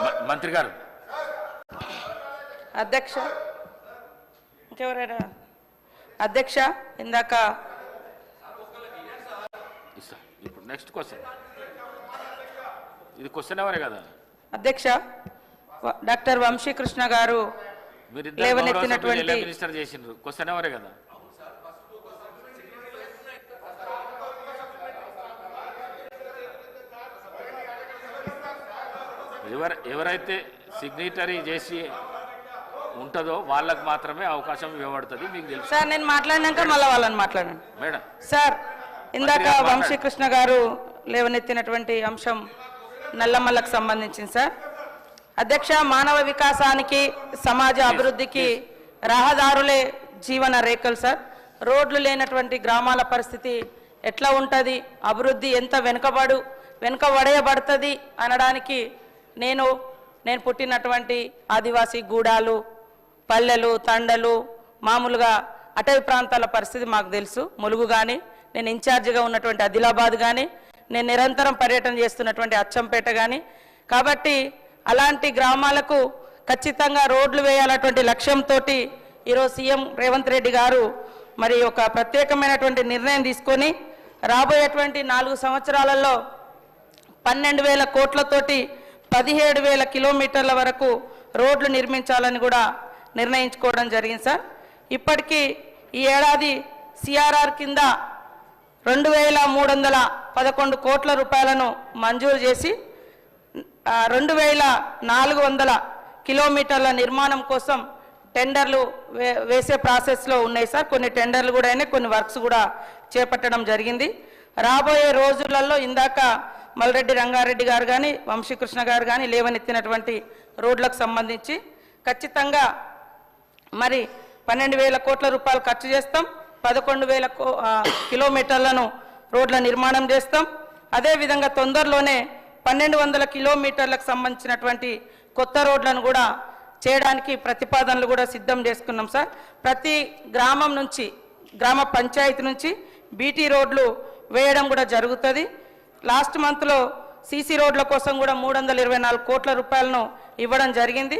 మంత్రి గారు. అధ్యక్ష ఇంకెవరైనా? అధ్యక్ష ఇందాక ఇప్పుడు నెక్స్ట్ క్వశ్చన్ ఇది క్వశ్చన్ ఎవరే కదా? అధ్యక్ష డాక్టర్ వంశీకృష్ణ గారు లేవనెత్తినటువంటి- మినిస్టర్ చేసిండ్రు? క్వశ్చన్ ఎవరే కదా? ఎవరు ఎవరైతే సిగ్నేటరీ చేసి ఉంటుందో వాళ్ళకు మాత్రమే అవకాశం ఇవ్వబడుతుంది మీకు తెలుసు. సార్ నేను మాట్లాడినాక మళ్ళీ వాళ్ళని మాట్లాడండి. మేడం. సార్ ఇందాక వంశీకృష్ణ గారు లేవనెత్తినటువంటి అంశం నల్లమల్లకు సంబంధించింది సార్. అధ్యక్ష మానవ వికాసానికి సమాజ అభివృద్ధికి రహదారులే జీవన రేఖలు సార్. రోడ్లు లేనటువంటి గ్రామాల పరిస్థితి ఎట్లా ఉంటుంది? అభివృద్ధి ఎంత వెనుకబడు వెనుకబడేయబడుతుంది? అనడానికి నేను నేను పుట్టినటువంటి ఆదివాసీ గూడాలు పల్లెలు తండలు మామూలుగా అటవీ ప్రాంతాల పరిస్థితి మాకు తెలుసు. ములుగు కానీ నేను ఇన్ఛార్జిగా ఉన్నటువంటి ఆదిలాబాద్ కానీ నేను నిరంతరం పర్యటన చేస్తున్నటువంటి అచ్చంపేట కానీ కాబట్టి అలాంటి గ్రామాలకు ఖచ్చితంగా రోడ్లు వేయాలన్నటువంటి లక్ష్యంతో ఈరోజు సీఎం రేవంత్ రెడ్డి గారు మరి ఒక ప్రత్యేకమైనటువంటి నిర్ణయం తీసుకొని రాబోయేటువంటి నాలుగు సంవత్సరాలలో పన్నెండు వేల కోట్లతోటి పదిహేడు వేల కిలోమీటర్ల వరకు రోడ్లు నిర్మించాలని కూడా నిర్ణయించుకోవడం జరిగింది సార్. ఇప్పటికీ ఈ ఏడాది సిఆర్ఆర్ కింద రెండు వేల మూడు వందల పదకొండు కోట్ల రూపాయలను మంజూరు చేసి రెండు వేల నాలుగు వందల కిలోమీటర్ల నిర్మాణం కోసం టెండర్లు వే వేసే ప్రాసెస్లో ఉన్నాయి సార్. కొన్ని టెండర్లు కూడా అయినాయి కొన్ని వర్క్స్ కూడా చేపట్టడం జరిగింది. రాబోయే రోజులలో ఇందాక మల్రెడ్డి రంగారెడ్డి గారు కానీ వంశీకృష్ణ గారు కానీ లేవనెత్తినటువంటి రోడ్లకు సంబంధించి ఖచ్చితంగా మరి పన్నెండు వేల కోట్ల రూపాయలు ఖర్చు చేస్తాం. పదకొండు వేల కో- కిలోమీటర్లను రోడ్ల నిర్మాణం చేస్తాం. అదేవిధంగా తొందరలోనే పన్నెండు వందల కిలోమీటర్లకు సంబంధించినటువంటి కొత్త రోడ్లను కూడా చేయడానికి ప్రతిపాదనలు కూడా సిద్ధం చేసుకున్నాం సార్. ప్రతి గ్రామం నుంచి గ్రామ పంచాయతీ నుంచి బీటీ రోడ్లు వేయడం కూడా జరుగుతుంది. లాస్ట్ మంత్లో సీసీ రోడ్ల కోసం కూడా మూడు వందల ఇరవై నాలుగు కోట్ల రూపాయలను ఇవ్వడం జరిగింది.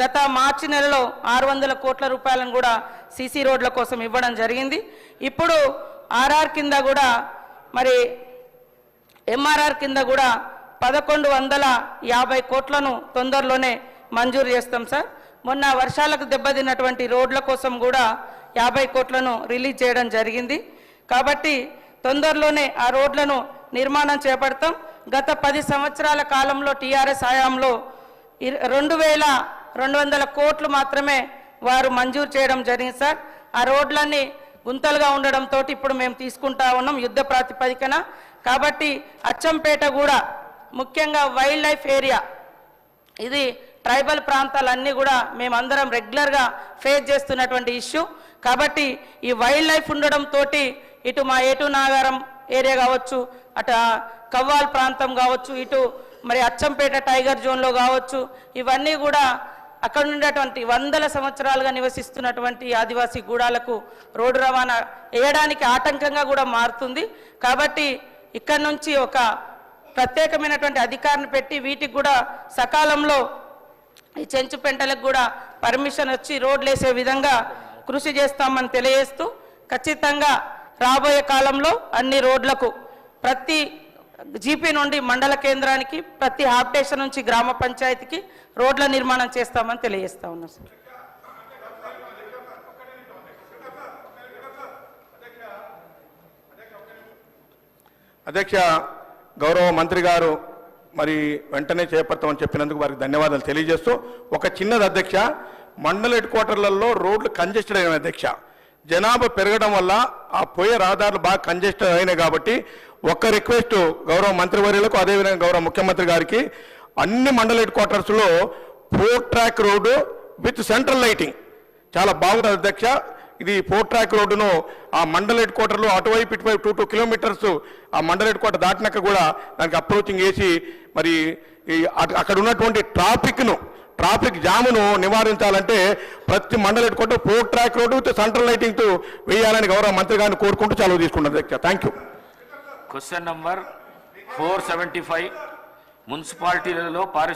గత మార్చి నెలలో ఆరు వందల కోట్ల రూపాయలను కూడా సీసీ రోడ్ల కోసం ఇవ్వడం జరిగింది. ఇప్పుడు ఆర్ఆర్ కింద కూడా మరి ఎంఆర్ఆర్ కింద కూడా పదకొండు వందల యాభై కోట్లను తొందరలోనే మంజూరు చేస్తాం సార్. మొన్న వర్షాలకు దెబ్బతిన్నటువంటి రోడ్ల కోసం కూడా యాభై కోట్లను రిలీజ్ చేయడం జరిగింది. కాబట్టి తొందరలోనే ఆ రోడ్లను నిర్మాణం చేపడతాం. గత పది సంవత్సరాల కాలంలో టీఆర్ఎస్ హయాంలో రెండు వేల రెండు వందల కోట్లు మాత్రమే వారు మంజూరు చేయడం జరిగింది సార్. ఆ రోడ్లన్నీ గుంతలుగా ఉండడంతో ఇప్పుడు మేము తీసుకుంటా ఉన్నాం యుద్ధ ప్రాతిపదికన. కాబట్టి అచ్చంపేట కూడా ముఖ్యంగా వైల్డ్ లైఫ్ ఏరియా ఇది ట్రైబల్ ప్రాంతాలన్నీ కూడా మేమందరం రెగ్యులర్గా ఫేస్ చేస్తున్నటువంటి ఇష్యూ. కాబట్టి ఈ వైల్డ్ లైఫ్ ఉండడంతో ఇటు మా ఏటు నాగారం ఏరియా కావచ్చు అట కవ్వాల్ ప్రాంతం కావచ్చు ఇటు మరి అచ్చంపేట టైగర్ జోన్లో కావచ్చు ఇవన్నీ కూడా అక్కడ ఉండేటువంటి వందల సంవత్సరాలుగా నివసిస్తున్నటువంటి ఆదివాసీ గూడాలకు రోడ్డు రవాణా వేయడానికి ఆటంకంగా కూడా మారుతుంది. కాబట్టి ఇక్కడ నుంచి ఒక ప్రత్యేకమైనటువంటి అధికారిని పెట్టి వీటికి కూడా సకాలంలో ఈ చెంచు పెంటలకు కూడా పర్మిషన్ వచ్చి రోడ్లు వేసే విధంగా కృషి చేస్తామని తెలియజేస్తూ ఖచ్చితంగా రాబోయే కాలంలో అన్ని రోడ్లకు ప్రతి జీపీ నుండి మండల కేంద్రానికి ప్రతి హాప్టేషన్ నుంచి గ్రామ పంచాయతీకి రోడ్ల నిర్మాణం చేస్తామని తెలియజేస్తా ఉన్నాం సార్. అధ్యక్ష గౌరవ మంత్రి గారు మరి వెంటనే చేపడతామని చెప్పినందుకు వారికి ధన్యవాదాలు తెలియజేస్తూ ఒక చిన్నది అధ్యక్ష మండల హెడ్ క్వార్టర్లలో రోడ్లు కంజెస్టెడ్ అయిన అధ్యక్ష. జనాభా పెరగడం వల్ల ఆ పోయే రహదారులు బాగా కంజెస్టెడ్ అయినాయి కాబట్టి ఒక్క రిక్వెస్ట్ గౌరవ మంత్రివర్యులకు అదేవిధంగా గౌరవ ముఖ్యమంత్రి గారికి అన్ని మండల హెడ్ క్వార్టర్స్లో four track road with central lighting చాలా బాగుంది అధ్యక్ష. ఇది ఫోర్ ట్రాక్ రోడ్డును ఆ మండల హెడ్ క్వార్టర్లో అటువైపు ఇటువైపు టూ టూ కిలోమీటర్స్ ఆ మండల హెడ్ క్వార్టర్ దాటినాక కూడా దానికి అప్రోచింగ్ వేసి మరి ఈ అక్కడ ఉన్నటువంటి ట్రాఫిక్ను ట్రాఫిక్ జామును నివారించాలంటే ప్రతి మండల headquarter four track road with central లైటింగ్తో వేయాలని గౌరవ మంత్రి గారిని కోరుకుంటూ సెలవు తీసుకుంటాను అధ్యక్ష. Thank you question number four seventy five మున్సిపాలిటీలలో పారిశుద్ధ్య